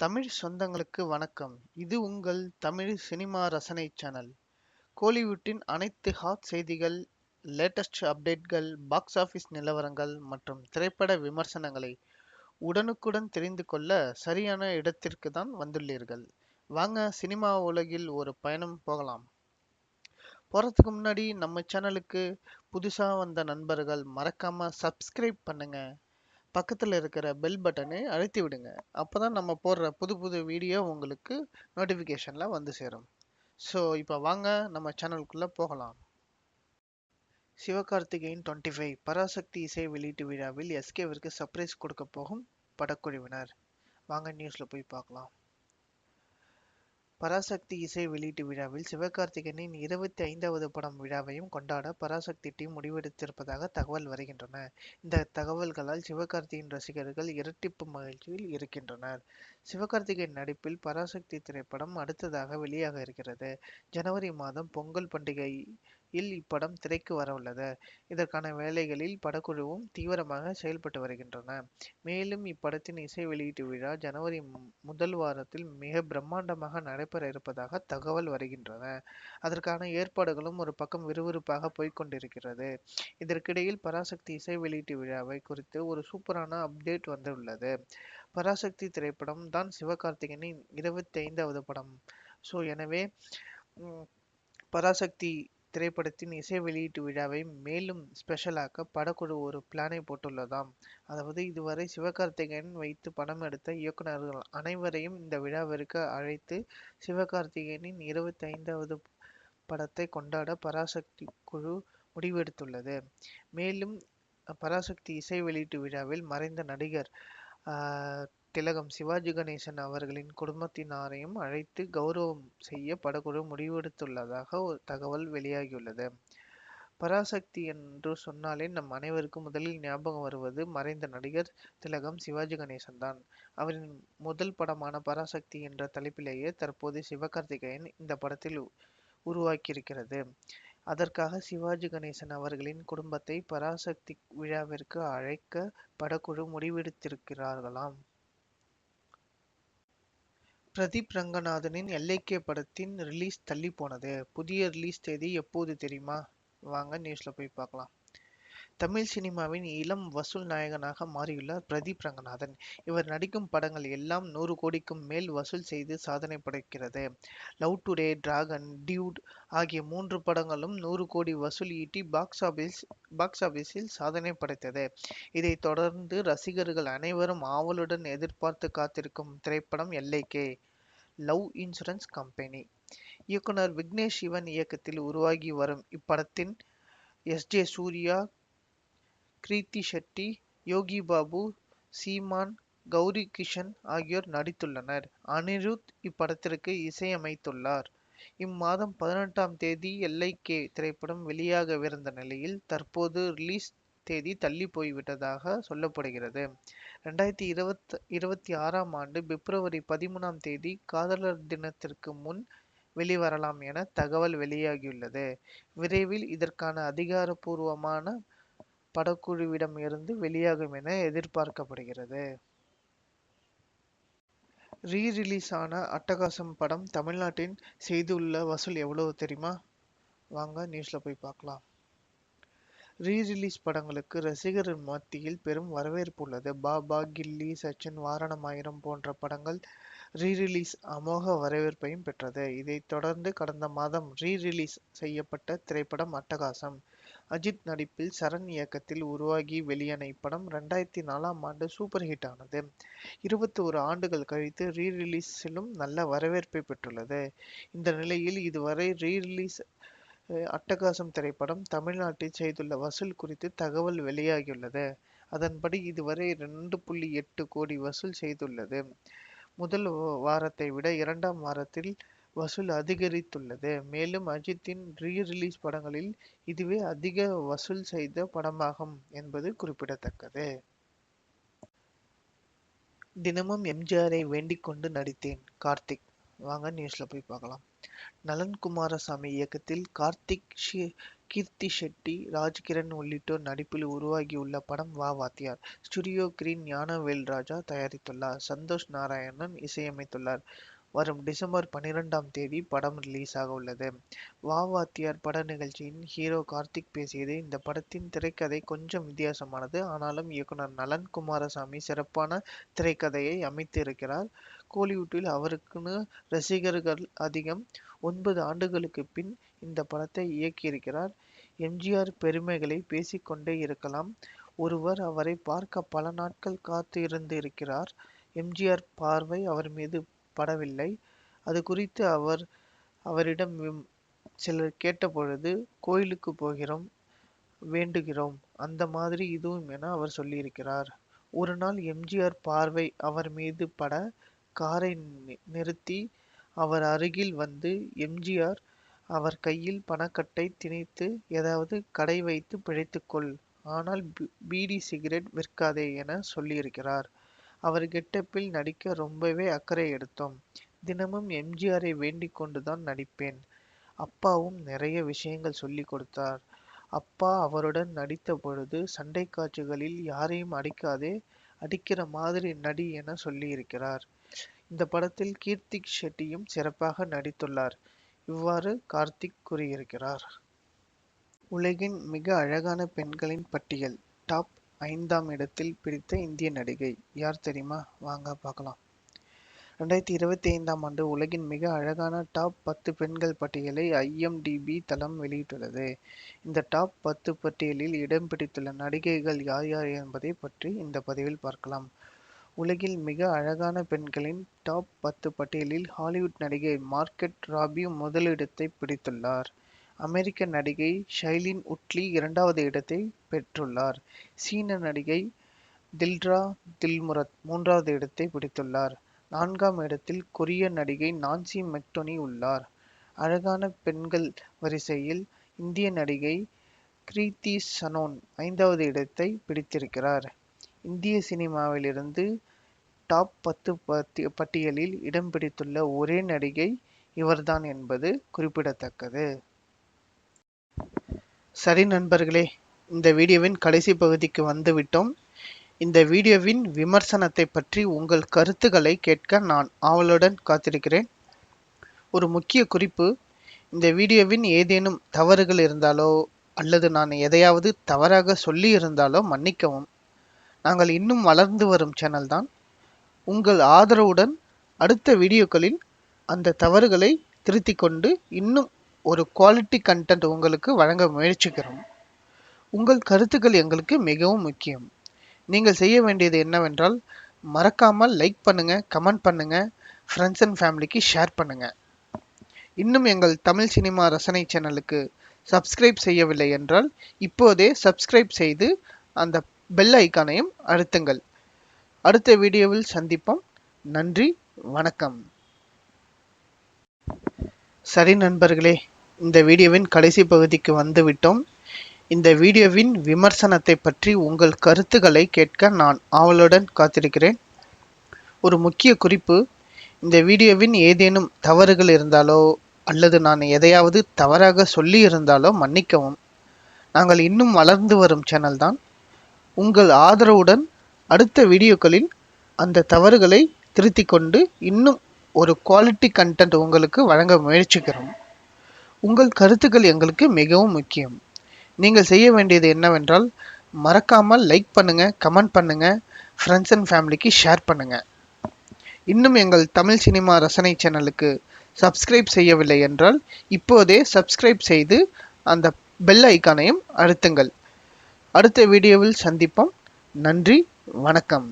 தமிழ் சொந்தங்களுக்கு வணக்கம். இது உங்கள் தமிழ் சினிமா ரசனை சேனல். கோலிவுட்டின் அனைத்து ஹாட் செய்திகள் லேட்டஸ்ட் அப்டேட்கள் பாக்ஸ் ஆஃபீஸ் நிலவரங்கள் மற்றும் திரைப்பட விமர்சனங்களை உடனுக்குடன் தெரிந்து கொள்ள சரியான இடத்திற்கு தான் வந்துள்ளீர்கள். வாங்க சினிமா உலகில் ஒரு பயணம் போகலாம். போகிறதுக்கு முன்னாடி நம்ம சேனலுக்கு புதுசாக வந்த நண்பர்கள் மறக்காமல் சப்ஸ்கிரைப் பண்ணுங்கள் பக்கத்தில் இருக்கிற பெல் பட்டனை அழுத்தி விடுங்க. அப்போ தான் நம்ம போடுற புது புது வீடியோ உங்களுக்கு நோட்டிஃபிகேஷனில் வந்து சேரும். ஸோ இப்போ வாங்க நம்ம சேனலுக்குள்ளே போகலாம். சிவகார்த்திகேயன் டுவெண்ட்டி ஃபைவ் பராசக்தி இசை வெளியீட்டு விழாவில் எஸ்கேவிற்கு சர்ப்ரைஸ் கொடுக்க போகும் படக்குழுவினர். வாங்க நியூஸில் போய் பார்க்கலாம். பராசக்தி இசை வெளியீட்டு விழாவில் சிவகார்த்திகேயனின் இருபத்தி ஐந்தாவது படம் விழாவையும் கொண்டாட பராசக்தி டீம் முடிவெடுத்திருப்பதாக தகவல் வருகின்றன. இந்த தகவல்களால் சிவகார்த்திகேயன் ரசிகர்கள் இரட்டிப்பு மகிழ்ச்சியில் இருக்கின்றனர். சிவகார்த்திகேயன் நடிப்பில் பராசக்தி திரைப்படம் அடுத்ததாக வெளியாக இருக்கிறது. ஜனவரி மாதம் பொங்கல் பண்டிகை இல் இப்படம் திரைக்கு வரவுள்ளது இதற்கான வேலைகளில் படக்குழுவும் தீவிரமாக செயல்பட்டு வருகின்றன. மேலும் இப்படத்தின் இசை வெளியீட்டு விழா ஜனவரி முதல் வாரத்தில் மிக பிரம்மாண்டமாக நடைபெற இருப்பதாக தகவல் வருகின்றன. அதற்கான ஏற்பாடுகளும் ஒரு பக்கம் விறுவிறுப்பாக போய்கொண்டிருக்கிறது இதற்கிடையில் பராசக்தி இசை வெளியீட்டு விழாவை குறித்து ஒரு சூப்பரான அப்டேட் வந்துள்ளது. பராசக்தி திரைப்படம் தான் சிவகார்த்திகேயனின் இருபத்தி ஐந்தாவது படம். ஸோ எனவே பராசக்தி திரைப்படத்தின் இசை வெளியீட்டு விழாவை மேலும் ஸ்பெஷலாக்க படக்குழு ஒரு பிளானை போட்டுள்ளதாம். அதாவது இதுவரை சிவகார்த்திகேயன் வைத்து படம் எடுத்த இயக்குநர்கள் அனைவரையும் இந்த விழாவிற்கு அழைத்து சிவகார்த்திகேயனின் இருபத்தி ஐந்தாவது படத்தை கொண்டாட பராசக்தி குழு முடிவெடுத்துள்ளது. மேலும் பராசக்தி இசை வெளியீட்டு விழாவில் மறைந்த நடிகர் திலகம் சிவாஜி கணேசன் அவர்களின் குடும்பத்தினரையும் அழைத்து கௌரவம் செய்ய படக்குழு முடிவெடுத்துள்ளதாக ஒரு தகவல் வெளியாகியுள்ளது. பராசக்தி என்று சொன்னாலே நம் அனைவருக்கும் முதலில் ஞாபகம் வருவது மறைந்த நடிகர் திலகம் சிவாஜி கணேசன் தான். அவரின் முதல் படமான பராசக்தி என்ற தலைப்பிலேயே தற்போது சிவகார்த்திகேயன் இந்த படத்தில் உருவாக்கியிருக்கிறது. அதற்காக சிவாஜி கணேசன் அவர்களின் குடும்பத்தை பராசக்தி விழாவிற்கு அழைக்க படக்குழு முடிவெடுத்திருக்கிறார்களாம். பிரதீப் ரங்கநாதனின் எல்லைக்கே படத்தின் ரிலீஸ் தள்ளி போனது. புதிய ரிலீஸ் தேதி எப்போது தெரியுமா? வாங்க நியூஸில் போய் பார்க்கலாம். தமிழ் சினிமாவின் இளம் வசூல் நாயகனாக மாறியுள்ளார் பிரதீப் ரங்கநாதன். இவர் நடிக்கும் படங்கள் எல்லாம் நூறு கோடிக்கும் மேல் வசூல் செய்து சாதனை படைக்கிறது. லவ் டுடே டிராகன் டியூட் ஆகிய மூன்று படங்களும் நூறு கோடி வசூல் ஈட்டி பாக்ஸ் ஆபீஸ் பாக்ஸ் ஆபீஸில் சாதனை படைத்தது. இதைத் தொடர்ந்து ரசிகர்கள் அனைவரும் ஆவலுடன் எதிர்பார்த்து காத்திருக்கும் திரைப்படம் எல்லைக்கே. Love insurance company. இயக்குனர் விக்னேஷ் சிவன் இயக்கத்தில் உருவாகி வரும் இப்படத்தின் எஸ் ஜே சூர்யா கிருத்தி ஷெட்டி யோகி பாபு சீமான் கௌரி கிஷன் ஆகியோர் நடித்துள்ளனர். அனிருத் இப்படத்திற்கு இசையமைத்துள்ளார். இம்மாதம் பதினெட்டாம் தேதி எல்லைக்கே திரைப்படம் வெளியாகவிருந்த நிலையில் தற்போது ரிலீஸ் தேதி தள்ளி போய்விட்டதாக சொல்லப்படுகிறது. ரெண்டாயிரத்தி இருபத்தி இருபத்தி ஆறாம் ஆண்டு பிப்ரவரி பதிமூணாம் தேதி காதலர் தினத்திற்கு முன் வெளிவரலாம் என தகவல் வெளியாகியுள்ளது. விரைவில் இதற்கான அதிகாரப்பூர்வமான படக்குழுவிடம் இருந்து வெளியாகும் என எதிர்பார்க்கப்படுகிறது. ரீ ரிலீஸ் ஆன அட்டகாசம் படம் தமிழ்நாட்டின் செய்துள்ள வசூல் எவ்வளவு தெரியுமா? வாங்க நியூஸ்ல போய் பார்க்கலாம். ரீ ரிலீஸ் படங்களுக்கு ரசிகர்கள் மத்தியில் பெரும் வரவேற்பு உள்ளது. பாபா கில்லி சச்சின் வாரணமாயிரம் போன்ற படங்கள் ரீ ரிலீஸ் அமோக வரவேற்பையும் பெற்றது. இதைத் தொடர்ந்து கடந்த மாதம் ரீ ரிலீஸ் செய்யப்பட்ட திரைப்படம் அட்டகாசம். அஜித் நடிப்பில் சரண் இயக்கத்தில் உருவாகி வெளியான இப்படம் ரெண்டாயிரத்தி நாலாம் ஆண்டு சூப்பர் ஹிட் ஆனது. இருபத்தி ஒரு ஆண்டுகள் கழித்து ரீ ரிலீஸிலும் நல்ல வரவேற்பை பெற்றுள்ளது. இந்த நிலையில் இதுவரை ரீ ரிலீஸ் அட்டகாசம் திரைப்படம் தமிழ்நாட்டில் செய்துள்ள வசூல் குறித்து தகவல் வெளியாகியுள்ளது. அதன்படி இதுவரை ரெண்டு புள்ளி எட்டு கோடி வசூல் செய்துள்ளது. முதல் வாரத்தை விட இரண்டாம் வாரத்தில் வசூல் அதிகரித்துள்ளது. மேலும் அஜித்தின் ரீ ரிலீஸ் படங்களில் இதுவே அதிக வசூல் செய்த படமாகும் என்பது குறிப்பிடத்தக்கது. தினமும் எம்ஜிஆரை வேண்டிக் கொண்டு நடித்தேன் கார்த்திக். வாங்க நியூஸ்ல போய் பார்க்கலாம். நலன் குமாரசாமி இயக்கத்தில் கார்த்திக் கீர்த்தி ஷெட்டி ராஜ்கிரண் உள்ளிட்டோர் நடிப்பில் உருவாகியுள்ள படம் வா வாத்தியார். ஸ்டுடியோ கிரீன் ஞானவேல் ராஜா தயாரித்துள்ளார். சந்தோஷ் நாராயணன் இசையமைத்துள்ளார். வரும் டிசம்பர் பன்னிரெண்டாம் தேதி படம் ரிலீஸ் ஆக உள்ளது. வா வாத்தியார் பட நிகழ்ச்சியின் ஹீரோ கார்த்திக் பேசியது இந்த படத்தின் திரைக்கதை கொஞ்சம் வித்தியாசமானது. ஆனாலும் இயக்குனர் நலன் குமாரசாமி சிறப்பான திரைக்கதையை அமைத்து இருக்கிறார் கோலிவுட்டில் அவருக்குன்னு ரசிகர்கள் அதிகம் ஒன்பது ஆண்டுகளுக்கு பின் இந்த படத்தை இயக்கியிருக்கிறார். எம்ஜிஆர் பெருமைகளை பேசிக்கொண்டே இருக்கலாம். ஒருவர் அவரை பார்க்க பல நாட்கள் காத்து இருந்து இருக்கிறார் எம்ஜிஆர் பார்வை அவர் மீது படவில்லை. அது குறித்து அவர் அவரிடம் சிலர் கேட்டபொழுது கோயிலுக்கு போகிறோம் வேண்டுகிறோம் அந்த மாதிரி இதுவும் என அவர் சொல்லியிருக்கிறார். ஒரு நாள் எம்ஜிஆர் பார்வை அவர் மீது பட காரை நிறுத்தி அவர் அருகில் வந்து எம்ஜிஆர் அவர் கையில் பணக்கட்டை திணித்து ஏதாவது கடை வைத்து பிழைத்துக்கொள் ஆனால் பீடி சிகரெட் விற்காதே என சொல்லியிருக்கிறார். அவர் கெட்டப்பில் நடிக்க ரொம்பவே அக்கறை எடுத்தோம். தினமும் எம்ஜிஆரை வேண்டிக் கொண்டுதான் நடிப்பேன். அப்பாவும் நிறைய விஷயங்கள் சொல்லி கொடுத்தார். அப்பா அவருடன் நடித்த பொழுது சண்டை காட்சிகளில் யாரையும் அடிக்காதே அடிக்கிற மாதிரி நடி என சொல்லியிருக்கிறார். இந்த படத்தில் கீர்த்திக் ஷெட்டியும் சிறப்பாக நடித்துள்ளார். இவ்வாறு கார்த்திக் கூறியிருக்கிறார். உலகின் மிக அழகான பெண்களின் பட்டியல் டாப் ஐந்தாம் இடத்தில் பிடித்த இந்திய நடிகை. யார் தெரியுமா? வாங்க பார்க்கலாம். ரெண்டாயிரத்தி இருபத்தி ஐந்தாம் ஆண்டு உலகின் மிக அழகான டாப் பத்து பெண்கள் பட்டியலை ஐஎம்டிபி தளம் வெளியிட்டுள்ளது. இந்த டாப் பத்து பட்டியலில் இடம் பிடித்துள்ள நடிகைகள் யார் யார் என்பதை பற்றி இந்த பதிவில் பார்க்கலாம். உலகில் மிக அழகான பெண்களின் டாப் பத்து பட்டியலில் ஹாலிவுட் நடிகை மார்க்கெட் ராபி முதலிடத்தை பிடித்துள்ளார். அமெரிக்க நடிகை ஷைலின் உட்லி இரண்டாவது இடத்தை பெற்றுள்ளார். சீன நடிகை தில்ரா தில்முரத் மூன்றாவது இடத்தை பிடித்துள்ளார். நான்காம் இடத்தில் கொரிய நடிகை நான்சி மெக்டோனி உள்ளார். அழகான பெண்கள் வரிசையில் இந்திய நடிகை கிரீத்தி சனோன் ஐந்தாவது இடத்தை பிடித்திருக்கிறார். இந்திய சினிமாவிலிருந்து டாப் பத்து பட்டியலில் இடம் பிடித்துள்ள ஒரே நடிகை இவர்தான் என்பது குறிப்பிடத்தக்கது. சரி நண்பர்களே இந்த வீடியோவின் கடைசி பகுதிக்கு வந்துவிட்டோம். இந்த வீடியோவின் விமர்சனத்தை பற்றி உங்கள் கருத்துக்களை கேட்க நான் ஆவலுடன் காத்திருக்கிறேன். ஒரு முக்கிய குறிப்பு இந்த வீடியோவின் ஏதேனும் தவறுகள் இருந்தாலோ அல்லது நான் எதையாவது தவறாக சொல்லி இருந்தாலோ மன்னிக்கவும். நாங்கள் இன்னும் வளர்ந்து வரும் சேனல் தான். உங்கள் ஆதரவுடன் அடுத்த வீடியோக்களில் அந்த தவறுகளை திருத்திக் கொண்டு இன்னும் ஒரு குவாலிட்டி கண்டென்ட் உங்களுக்கு வழங்க முயற்சிக்கிறோம். உங்கள் கருத்துக்கள் எங்களுக்கு மிகவும் முக்கியம். நீங்கள் செய்ய வேண்டியது என்னவென்றால் மறக்காமல் லைக் பண்ணுங்கள் கமெண்ட் பண்ணுங்கள் ஃப்ரெண்ட்ஸ் அண்ட் ஃபேமிலிக்கு ஷேர் பண்ணுங்கள் இன்னும் எங்கள் தமிழ் சினிமா ரசனை சேனலுக்கு சப்ஸ்கிரைப் செய்யவில்லை என்றால் இப்போதே சப்ஸ்கிரைப் செய்து அந்த பெல் ஐக்கானையும் அழுத்துங்கள். அடுத்த வீடியோவில் சந்திப்போம். நன்றி வணக்கம். சரி நண்பர்களே இந்த வீடியோவின் கடைசி பகுதிக்கு வந்துவிட்டோம். இந்த வீடியோவின் விமர்சனத்தை பற்றி உங்கள் கருத்துக்களை கேட்க நான் ஆவலுடன் காத்திருக்கிறேன். ஒரு முக்கிய குறிப்பு இந்த வீடியோவின் ஏதேனும் தவறுகள் இருந்தாலோ அல்லது நான் எதையாவது தவறாக சொல்லி இருந்தாலோ மன்னிக்கவும். நாங்கள் இன்னும் வளர்ந்து வரும் சேனல் தான். உங்கள் ஆதரவுடன் அடுத்த வீடியோக்களில் அந்த தவறுகளை திருத்திக் கொண்டு இன்னும் ஒரு குவாலிட்டி கண்டென்ட் உங்களுக்கு வழங்க முயற்சிக்கிறோம். உங்கள் கருத்துக்கள் எங்களுக்கு மிகவும் முக்கியம். நீங்கள் செய்ய வேண்டியது என்னவென்றால் மறக்காமல் லைக் பண்ணுங்கள் கமெண்ட் பண்ணுங்கள் ஃப்ரெண்ட்ஸ் அண்ட் ஃபேமிலிக்கு ஷேர் பண்ணுங்கள் இன்னும் எங்கள் தமிழ் சினிமா ரசனை சேனலுக்கு சப்ஸ்கிரைப் செய்யவில்லை என்றால் இப்போதே சப்ஸ்கிரைப் செய்து அந்த பெல் ஐக்கானையும் அழுத்துங்கள். அடுத்த வீடியோவில் சந்திப்போம். நன்றி வணக்கம்.